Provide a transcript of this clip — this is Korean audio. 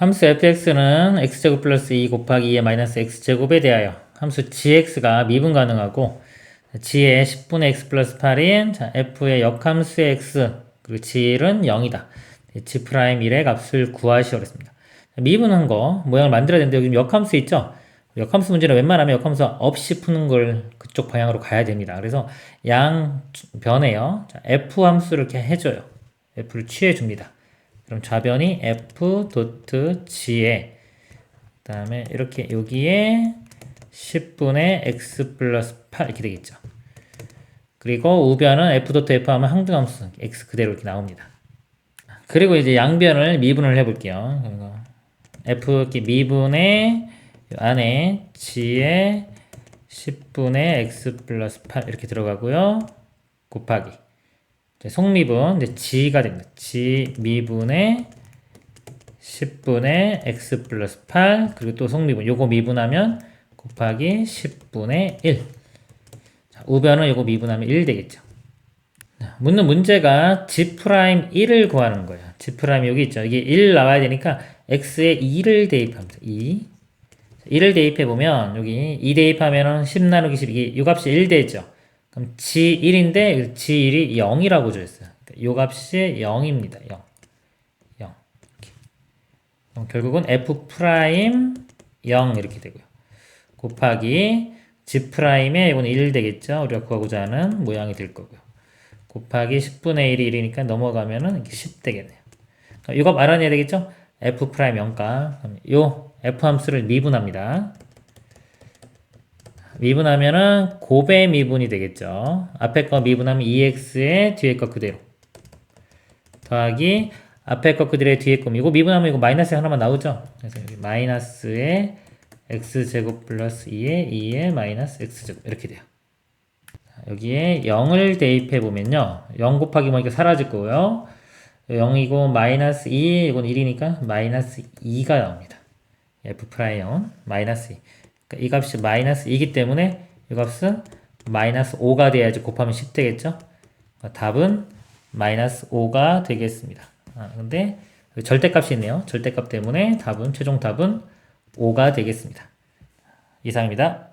함수 fx는 x제곱 플러스 2 곱하기 2의 마이너스 x제곱에 대하여 함수 gx가 미분 가능하고 g의 10분의 x 플러스 8인 자, f의 역함수의 x 그리고 g는 0이다. g 프라임 1의 값을 구하시오 그랬습니다. 미분한 거 모양을 만들어야 되는데 여기 역함수 있죠? 역함수 문제는 웬만하면 역함수 없이 푸는 걸 그쪽 방향으로 가야 됩니다. 그래서 양 변에요. 자, f 함수를 이렇게 해줘요. f를 취해 줍니다. 그럼 좌변이 f 도트 g에 그다음에 이렇게 여기에 10분의 x 플러스 8 이렇게 되겠죠. 그리고 우변은 f 도트 f 하면 항등함수 x 그대로 이렇게 나옵니다. 그리고 이제 양변을 미분을 해볼게요. f 미분의 안에 g에 10분의 x 플러스 8 이렇게 들어가고요. 곱하기 속미분 이제 g가 됩니다. g 미분의 10분의 x 플러스 8 그리고 또 속미분 요거 미분하면 곱하기 10분의 1 자, 우변은 요거 미분하면 1 되겠죠. 자, 묻는 문제가 g 프라임 1을 구하는 거예요. g 프라임 여기 있죠. 이게 1 나와야 되니까 x에 2를 대입합니다. 2 1을 대입해 보면 여기 2 대입하면은 10 나누기 10 이게 요 값이 1 되죠. 그럼 g 1인데 g 1이 0이라고 줘 있어요. 그러니까 요 값이 0입니다. 0. 0. 이렇게. 그럼 결국은 f 프라임 0 이렇게 되고요. 곱하기 g 프라임에 이건 1 되겠죠. 우리가 구하고자 하는 모양이 될 거고요. 곱하기 10분의 1이 1이니까 넘어가면은 이렇게 10 되겠네요. 이거 알아내야 되겠죠? f 프라임 0가 그럼 요 f 함수를 미분합니다. 미분하면은 곱의 미분이 되겠죠. 앞에 거 미분하면 2x에 뒤에 거 그대로. 더하기 앞에 거 그대로 뒤에 거 이거 미분하면 이거 마이너스 하나만 나오죠. 그래서 여기 마이너스에 x제곱 플러스 2에 2에 마이너스 x제곱 이렇게 돼요. 여기에 0을 대입해 보면요. 0 곱하기 뭐 이렇게 사라질 거고요. 0이고 마이너스 2 이건 1이니까 마이너스 2가 나옵니다. f 프라임 0은 마이너스 2. 그러니까 이 값이 마이너스 2이기 때문에 이 값은 마이너스 5가 돼야지 곱하면 10 되겠죠? 그러니까 답은 마이너스 5가 되겠습니다. 아, 근데 절대값이 있네요. 절대값 때문에 답은 최종 답은 5가 되겠습니다. 이상입니다.